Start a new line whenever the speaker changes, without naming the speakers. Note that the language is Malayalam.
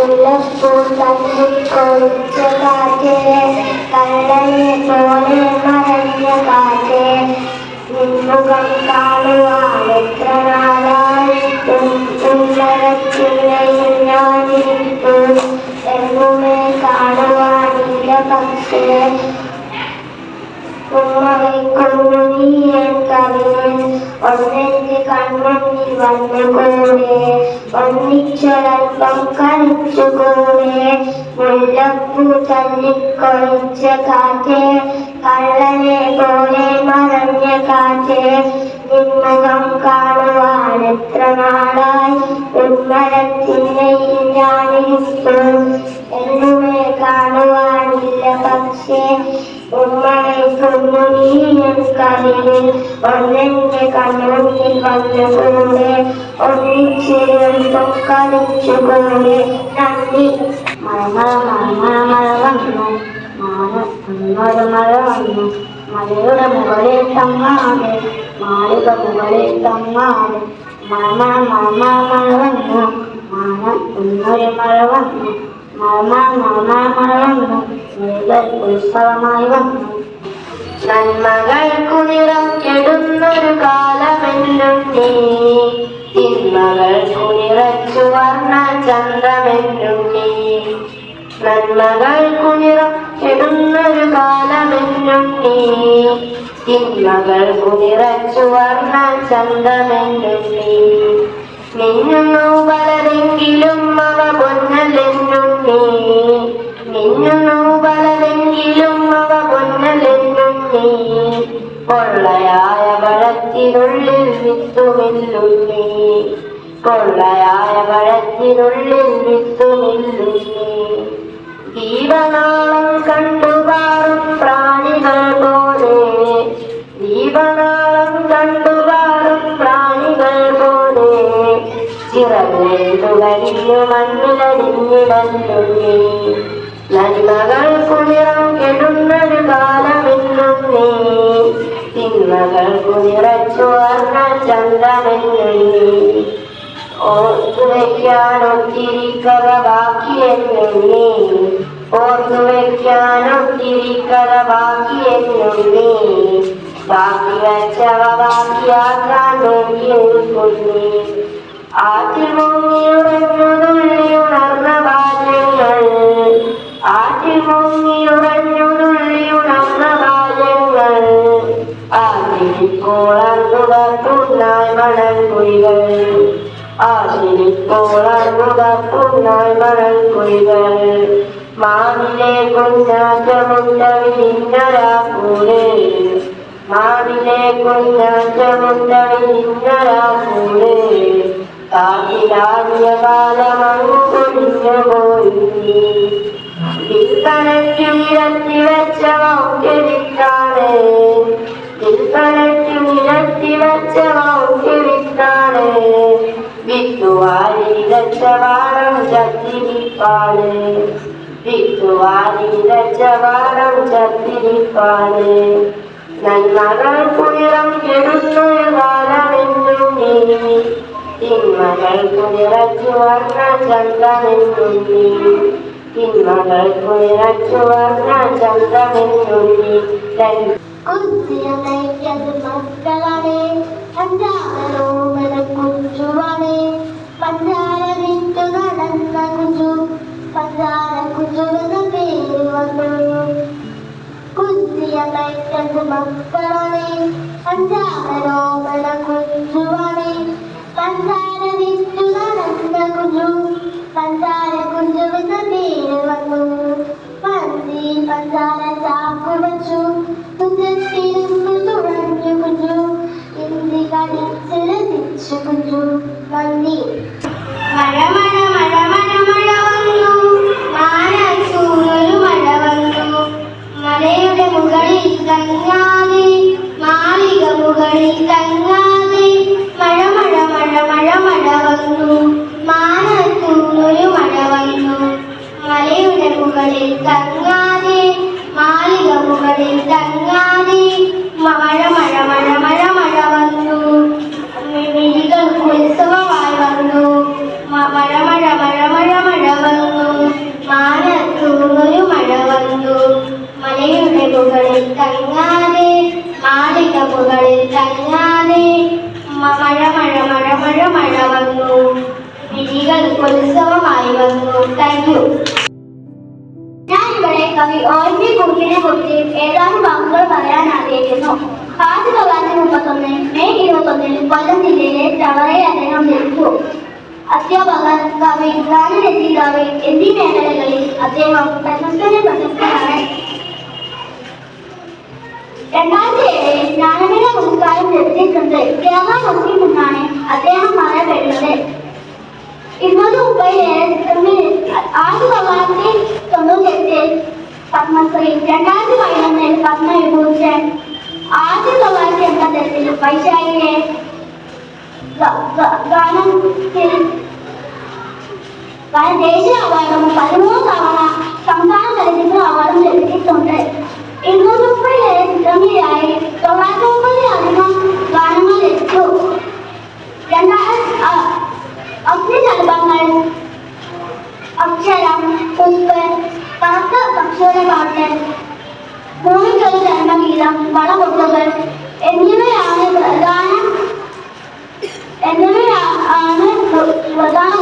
മുല്ലപ്പൂ തല്ലിക്കൊഴിച്ച കാറ്റ് കള്ളനെ പോലെ മറഞ്ഞ കാറ്റ് നിൻമുഖം കാണുവാൻ എത്ര നാളായി ഉന്നരത്തിലയിൽ ഞാനിരിപ്പു എന്നുമേ കാണുവാനില്ല പക്ഷേ ഉമ്മവയ്ക്കുന്നു നീ എനിക്കറിയെ ഒന്നെന്റെ കൺമുന്നിൽ വന്നുകൂടെ ഒന്നിച്ചൊരൽപ്പം കളിച്ചുകൂടെ മുല്ലപ്പൂ തല്ലിക്കൊഴിച്ച കാറ്റ് കള്ളനെ പോലെ മറഞ്ഞ കാറ്റ് നിന്മുഖം കാണുവാൻ എത്ര നാളായി ഉമ്മരത്തിൻ്റെ ഞാനിരിപ്പു എന്നുമേ കാണുവാനില്ല പക്ഷേ ഉമ്മയെ കൊന്നു നീ എനിക്കറിയിൽ ഒന്നെന്റെ കണ്ണുന്നിൽ വന്നുകൂടെ ഒന്നിച്ചിരുന്നും കളിച്ചുകൂടെ നന്ദി. മഴ മഴ മഴ വന്നു. മഴ മഴ വന്നു. മലയുടെ മുകളിൽ തങ്ങാതെ മാളിക മുകളിൽ തങ്ങാതെ മഴ മഴ മഴ വന്നു. മഴ ഇന്നൊരു മഴ വന്നു. മഴ മഴ മഴ വന്നു. ഉത്സവമായി വന്നു. നന്മകൾക്കു നിറം കെടുന്നൊരു നീ തിന്മകൾക്കു നിറച്ചു വർണ ചന്ദ്രമെന്നും നീ നന്മകൾക്കു നിറം കെടുന്നൊരു നീ തിന്മകൾക്കു നിറച്ചു വർണ ചന്ദ്രമെന്നും നീ മിന്നുന്നു പലതെങ്കിലും അവ പൊന്നലെന്നും നീ മിന്നുന്നു വിത്തുമില്ലും നീ പൊള്ളയായ പഴത്തിനുള്ളിൽ വിത്തുമില്ലും നീ ദീപനാളം കണ്ടുപാറും പ്രാണികൾ പോലെ ദീപനാളം കണ്ടുപാറും പ്രാണികൾ പോലെ ചിറകേണ്ടു കരിഞ്ഞു മണ്ണിലടിഞ്ഞിടഞ്ഞു നീ നന്മകൾ കുളിരം കെടുന്നൊരു കാലമെന്നും मगर गुजरचो अन्न ಚಂದ್ರನೆನ್ನಣಿ ಓದುವೆ ಕ್ಯಾಣುತ್ತಿರಿ ಕದ ಬಾಕಿಯೆನ್ನುಣ್ಣಿ ಓದುವೆ ಕ್ಯಾಣುತ್ತಿರಿ ಕದ ಬಾಕಿಯೆನ್ನುಣ್ಣಿ ಬಾಕಿ ವಚ್ಚವ ಬಾಕಿಯ ಕಾಣಿ ಆತಿಮೊಮ್ಮಿ manang kuigan Asinik koran muda punai manang kuigan Maanile kunja jamunda vindara pure Maanile kunja jamunda vindara pure Kaakilanya balamang kulinya boyi Dilpanetti uiratti veccha maukke vittrane Dilpanetti uiratti veccha maukke विष्णुवारी रजवारं जतिरिपाले विष्णुवारी रजवारं जतिरिपाले நன்மகள் புயலம் கெடுத்துவாரென்றும் நீ இன்மகள் புயலச்சு வர்ண சந்தமென்றும் நீ இன்மகள் புயலச்சு வர்ண சந்தமென்றும் நீ குத்தியமைக்கிறது மக்களாலே அஞ்சாவலோம കുഞ്ചുവാണ് പഞ്ചാര വിറ്റു നടന്ന കുഞ്ചു പഞ്ചാര കുഞ്ചുവെന്ന പേര് വന്നു കുത്തിയ നൈറ്റത് മക്കളാണ് അഞ്ചാമനോമന കണിൽ കങ്ങാതെ മഴ മഴ മഴ മഴ മഴ വന്നു. മാനത്തൂന്നൊരു മഴ വന്നു. മലയുടെ മുകളിൽ തങ്ങാതെ മാലിക മുകളിൽ തങ്ങാതെ മഴ മഴ മഴ മഴ മഴ വന്നു. മിഴികൾക്ക് ഉത്സവമായി വന്നു. മഴ മഴ മഴ മഴ മഴ വന്നു. മാനത്തൂന്നൊരു മഴ വന്നു.
മലയുടെ മുകളിൽ തങ്ങാതെ മുകളിൽ തങ്ങാതെ മഴ മഴ മഴ മഴ മഴ വന്നു. വിഴികൾ ഉത്സവമായി വന്നു. താങ്ക് യു ഞാൻ ഇവിടെ കവി വി കുറുപ്പിനെ കുറിച്ച് ഏതാനും വാക്കുകൾ പറയാൻ ആഗ്രഹിക്കുന്നു. ആയിരത്തി തൊള്ളായിരത്തി മുപ്പത്തൊന്ന് മെയ് ഇരുപത്തൊന്നിൽ കൊല്ലം ജില്ലയിലെ ചവറയെ അദ്ദേഹം ജനിച്ചു അധ്യാപകർ കവി ഗാനരചയിതാവ് എന്നീ മേഖലകളിൽ അദ്ദേഹം പ്രശസ്തനെ പ്രശസ്തനാണ്. രണ്ടായിരത്തി ഏഴിൽ ജ്ഞാനമേള പുരസ്കാരം ലഭിച്ചിട്ടുണ്ട് കേരള മുസ്ലിം എന്നാണ് അദ്ദേഹം പറയപ്പെടുന്നത് ഇരുന്നൂറ്റി മുപ്പതിലേറെ ചിത്രങ്ങളിൽ ആയിരത്തി തൊള്ളായിരത്തി തൊണ്ണൂറ്റി എട്ടിൽ പത്മശ്രീ രണ്ടായിരത്തി പതിനൊന്നിൽ പത്മവിഭൂഷൺ ആയിരത്തി തൊള്ളായിരത്തി എൺപത്തി എട്ടിൽ വൈശാഖിലെ ഗ- ഗ- ഗാനത്തിൽ ഗാന ദേശീയ അവാർഡും പതിമൂന്ന് തവണ സംസ്ഥാന ചലച്ചിത്ര അവാർഡും ലഭിച്ചിട്ടുണ്ട് ഇരുന്നൂറ്റി മുപ്പതിലേറെ ചിത്രങ്ങളിൽ എങ്ങനെയാണ് പ്രധാന